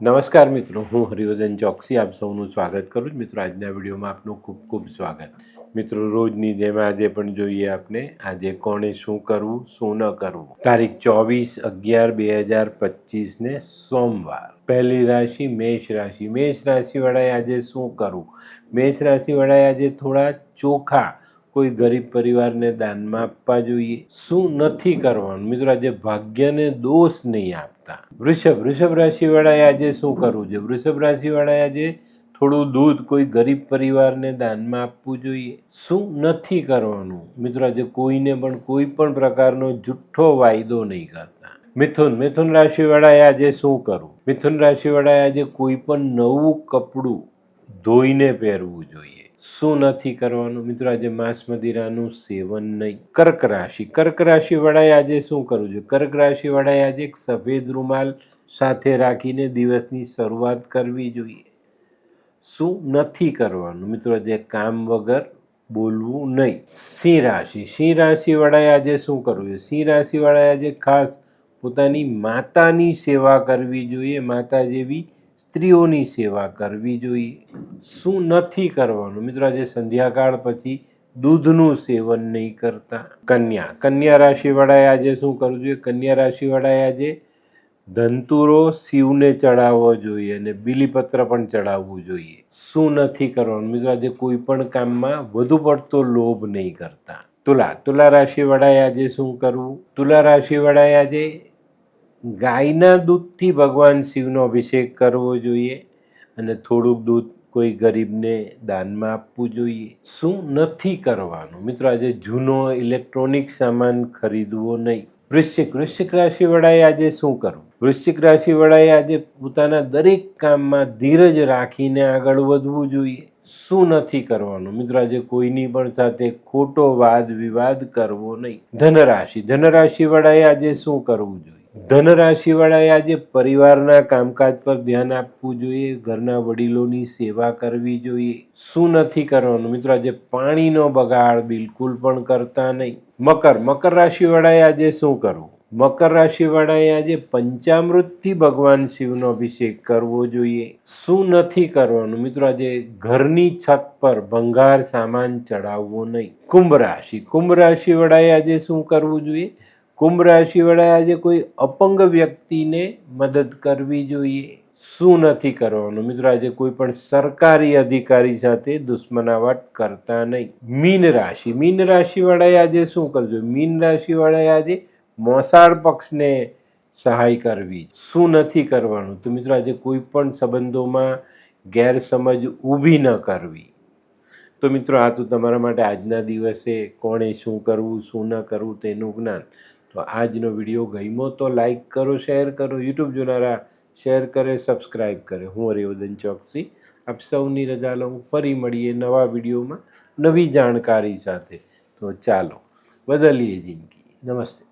નમસ્કાર મિત્રો, હું હરિવર્ધન ચોકસી, આપ સૌનું સ્વાગત કરું છું. મિત્રો, આજના વિડીયોમાં આપનું ખૂબ ખૂબ સ્વાગત. મિત્રો, રોજની જેમ આજે પણ જોઈએ આપને, આજે કોણે શું કરવું, શું ન કરવું? તારીખ ચોવીસ અગિયાર બે હજાર પચીસને સોમવાર. પહેલી રાશિ મેષ રાશિ. મેષ રાશિવાળાએ આજે શું કરવું? મેષ રાશિવાળાએ આજે થોડા ચોખા કોઈ ગરીબ પરિવારને દાનમાં આપવા જોઈએ? શું નથી કરવાનું? મિત્રો, આજે ભાગ્યને દોષ નહીં આપતા. વૃષભ વૃષભ રાશિવાળાએ આજે શું કરવું જોઈએ? વૃષભ રાશિવાળાએ આજે થોડું દૂધ કોઈ ગરીબ પરિવારને દાનમાં આપવું જોઈએ? શું નથી કરવાનું? મિત્રો, આજે કોઈને પણ કોઈ પણ પ્રકારનો જુઠ્ઠો વાયદો નહીં કરતા. મિથુન મિથુન રાશિવાળાએ આજે શું કરવું? મિથુન રાશિવાળાએ આજે કોઈ પણ નવું કપડું ધોઈને પહેરવું જોઈએ. શું નથી કરવાનું? મિત્રો, આજે માંસ મદિરાનું સેવન નહીં. કર્ક રાશિ. કર્ક રાશિ વાળાએ આજે શું કરવું જોઈએ? કર્ક રાશિ વાળાએ આજે એક સફેદ રૂમાલ સાથે રાખીને દિવસની શરૂઆત કરવી જોઈએ. શું નથી કરવાનું? મિત્રો, આજે કામ વગર બોલવું નહીં. સિંહ રાશિ. સિંહ રાશિ વાળાએ આજે શું કરવું જોઈએ? સિંહ રાશિ વાળાએ આજે ખાસ પોતાની માતાની સેવા કરવી જોઈએ. માતા જેવી સ્ત્રીઓની સેવા કરવી જોઈએ. શું નથી કરવાનું? મિત્રો, આજે સંધ્યાકાળ પછી દૂધનું સેવન નહીં કરતા કન્યા. કન્યા રાશિવાળાએ આજે શું કરવું જોઈએ? કન્યા રાશિવાળાએ આજે ધંતુરો શિવને ચડાવવો જોઈએ અને બીલીપત્ર પણ ચડાવવું જોઈએ. શું નથી કરવાનું? મિત્રો, આજે કોઈ પણ કામમાં વધુ પડતો લોભ નહીં કરતા. તુલા. તુલા રાશિવાળાએ આજે શું કરવું? તુલા રાશિવાળાએ આજે ગાયના દૂધથી ભગવાન શિવનો અભિષેક કરવો જોઈએ અને થોડુંક દૂધ કોઈ ગરીબને દાનમાં આપવું જોઈએ. શું નથી કરવાનું? મિત્રો, આજે જૂનો ઇલેક્ટ્રોનિક સામાન ખરીદવો નહીં. વૃશ્ચિક વૃશ્ચિક રાશિવાળાએ આજે શું કરવું? વૃશ્ચિક રાશિવાળાએ આજે પોતાના દરેક કામમાં ધીરજ રાખીને આગળ વધવું જોઈએ. શું નથી કરવાનું? મિત્રો, આજે કોઈની પણ સાથે ખોટો વાદ વિવાદ કરવો નહીં. ધનરાશિ, ધનરાશિવાળાએ આજે શું કરવું જોઈએ? ધનરાશિવાળાએ આજે પરિવારના કામકાજ પર ધ્યાન આપવું જોઈએ, ઘરના વડીલોની સેવા કરવી જોઈએ. શું નથી કરવાનું? મિત્રો, આજે પાણીનો બગાડ બિલકુલ પણ કરતા નહીં. મકર મકર રાશિવાળાએ આજે શું કરવું? મકર રાશિવાળાએ આજે પંચામૃતથી ભગવાન શિવનો અભિષેક કરવો જોઈએ. શું નથી કરવાનું? મિત્રો, આજે ઘરની છત પર ભંગાર સામાન ચડાવવો નહીં. કુંભ રાશિ, કુંભ રાશિવાળાએ આજે શું કરવું જોઈએ? કુંભ રાશિવાળા આજે કોઈ અપંગ વ્યક્તિને મદદ કરવી જોઈએ? શું નથી કરવાનું? મિત્રો, આજે કોઈ પણ સરકારી અધિકારી સાથે દુશ્મનાવટ કરતા નહીં. મીન રાશિ. મીન રાશિવાળાએ આજે શું કરજો? મીન રાશિવાળાએ આજે મોસાળ પક્ષને સહાય કરવી. શું નથી કરવાનું? તો મિત્રો, આજે કોઈ પણ સંબંધોમાં ગેરસમજ ઊભી ન કરવી. તો મિત્રો, આ તો તમારા માટે આજના દિવસે કોણે શું કરવું, શું ન કરવું તેનું જ્ઞાન. આજનો વીડિયો ગમ્યો તો લાઈક કરો, શેર કરો, યુટ્યુબ જોનારા શેર કરે સબસ્ક્રાઈબ કરે. હું હરિવર્ધન ચોકસી આપ સૌની રજા લઉં. ફરી મળીએ નવા વિડીયોમાં નવી જાણકારી સાથે. તો ચાલો, બદલીએ જિંદગી. નમસ્તે.